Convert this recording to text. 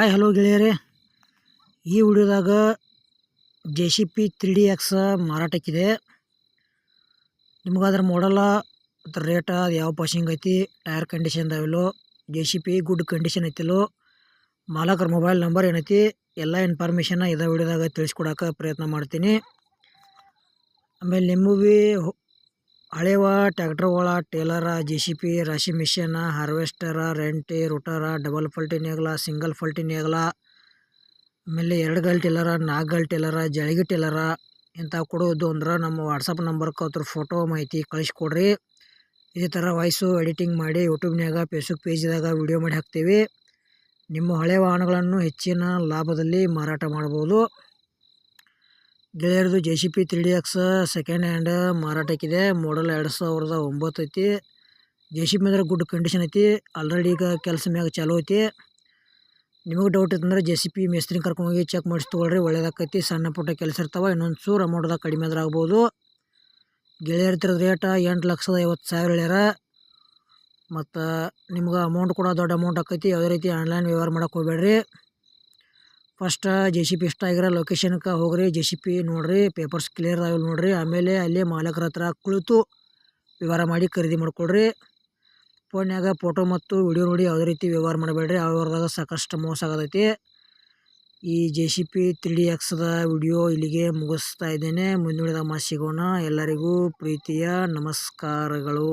Hi hello ಗೆಳೆಯರೇ. ಈ ವಿಡಿಯೋದಾಗ J C B three D X ಮಾರಾಟಕ್ಕಿದೆ. ನಿಮ್ಗೆ ಅದ್ರ ಮಾಡಲ್ಲ ಅದ್ರ ರೇಟ ಅದು ಯಾವ ಪಾಸಿಂಗ್ ಐತಿ tyre condition ಇದಾವಿಲ್ಲೋ J C B good condition ಐತಿಲ್ಲೋ, ಮಾಲಕರ ಮೊಬೈಲ್ ನಂಬರ್ ಏನೈತಿ, ಎಲ್ಲ ಇನ್ಫಾರ್ಮೇಷನ್ನ ಇದೇ ವಿಡಿಯೋದಾಗ ತಿಳಿಸ್ಕೊಡೋಕೆ ಪ್ರಯತ್ನ ಮಾಡ್ತೀನಿ. ಆಮೇಲೆ ನಿಮಗೂ ಭೀ ಹಳೆವ ಜೆ ಸಿ ಪಿ, ರಾಶಿ ಮಿಷನ್, ಹಾರ್ವೆಸ್ಟರ, ರೆಂಟಿ, ರೋಟರ, ಡಬಲ್ ಫಲ್ಟಿ ನೇಗಲ, ಸಿಂಗಲ್ ಫಲ್ಟಿ ನೇಗಲ, ಆಮೇಲೆ ಎರಡು ಗಲ್ ಟೇಲರ, ನಾಲ್ಕು ಗಲ್ ಟೇಲರ, ಜಳಗಿ ಟೇಲರ ಇಂಥ ಕೊಡೋದು ಅಂದ್ರೆ ನಮ್ಮ ವಾಟ್ಸಪ್ ನಂಬರ್ ಅದ್ರ ಫೋಟೋ ಮಾಹಿತಿ ಕಳಿಸ್ಕೊಡ್ರಿ. ಇದೇ ಥರ ವಾಯ್ಸು ಎಡಿಟಿಂಗ್ ಮಾಡಿ ಯೂಟ್ಯೂಬ್ನಾಗ ಫೇಸ್ಬುಕ್ ಪೇಜ್ದಾಗ ವಿಡಿಯೋ ಮಾಡಿ ಹಾಕ್ತೀವಿ. ನಿಮ್ಮ ಹಳೆ ವಾಹನಗಳನ್ನು ಹೆಚ್ಚಿನ ಲಾಭದಲ್ಲಿ ಮಾರಾಟ ಮಾಡ್ಬೋದು. ಗೆಳೆಯರದು J C B three D X second hand ಮಾರಾಟಕ್ಕಿದೆ model ಎರಡು ಸಾವಿರದ ಒಂಬತ್ತು ಐತಿ. ಜೆ ಸಿ ಪಿ ಅಂದ್ರೆ ಗುಡ್ ಕಂಡೀಷನ್ ಐತಿ. ಆಲ್ರೆಡಿ ಈಗ ಕೆಲಸ ಮ್ಯಾಗ ಚಾಲೂ ಐತಿ. ನಿಮಗೆ ಡೌಟ್ ಇತ್ತಂದ್ರೆ ಜೆ ಸಿ ಪಿ ಮೇಸ್ತ್ರಿ ಕರ್ಕೊಂಡು ಹೋಗಿ ಚೆಕ್ ಮಾಡಿಸಿ ತೊಗೊಳ್ರಿ, ಒಳ್ಳೇದಾಕೈತಿ. ಸಣ್ಣ ಪುಟ್ಟ ಕೆಲಸ ಇರ್ತಾವೆ ಇನ್ನೊಂದು ಚೂರು ಅಮೌಂಟ್ದಾಗ ಕಡಿಮೆ ಆದ್ರೆ ಆಗ್ಬೋದು. ಗೆಳೆಯರ ರೇಟ ಎಂಟು ಲಕ್ಷದ ಐವತ್ತು ಸಾವಿರ ಹೇಳ್ಯಾರ. ಮತ್ತು ನಿಮ್ಗೆ ಅಮೌಂಟ್ ಕೂಡ ದೊಡ್ಡ ಅಮೌಂಟ್ ಆಕೈತಿ. ಯಾವುದೇ ರೀತಿ ಆನ್ಲೈನ್ ವ್ಯವಹಾರ ಮಾಡೋಕೆ ಹೋಗ್ಬೇಡ್ರಿ. ಫಸ್ಟ್ ಜೆ ಸಿ ಪಿ ಇಷ್ಟ ಆಗಿರ ಲೊಕೇಶನ್ಗೆ ಹೋಗ್ರಿ ಜೆ ಸಿ ಪಿ ನೋಡಿರಿ ಪೇಪರ್ಸ್ ಕ್ಲಿಯರ್ ಆಗಿಲ್ಲ ನೋಡಿರಿ, ಆಮೇಲೆ ಅಲ್ಲಿ ಮಾಲಕರ ಹತ್ರ ಕುಳಿತು ವ್ಯವಹಾರ ಮಾಡಿ ಖರೀದಿ ಮಾಡಿಕೊಡ್ರಿ ಫೋನ್ಯಾಗ ಫೋಟೋ ಮತ್ತು ವಿಡಿಯೋ ನೋಡಿ ಯಾವುದೇ ರೀತಿ ವ್ಯವಹಾರ ಮಾಡಬೇಡ್ರಿ ಆ ವ್ಯವಹಾರದಾಗ ಸಾಕಷ್ಟು ಮೋಸ ಆಗತೈತಿ. ಈ J C B three D ಎಕ್ಸ್ದ video ಇಲ್ಲಿಗೆ ಮುಗಿಸ್ತಾ ಇದ್ದೇನೆ. ಮುಂದಿನ ಮಾ ಎಲ್ಲರಿಗೂ ಪ್ರೀತಿಯ ನಮಸ್ಕಾರಗಳು.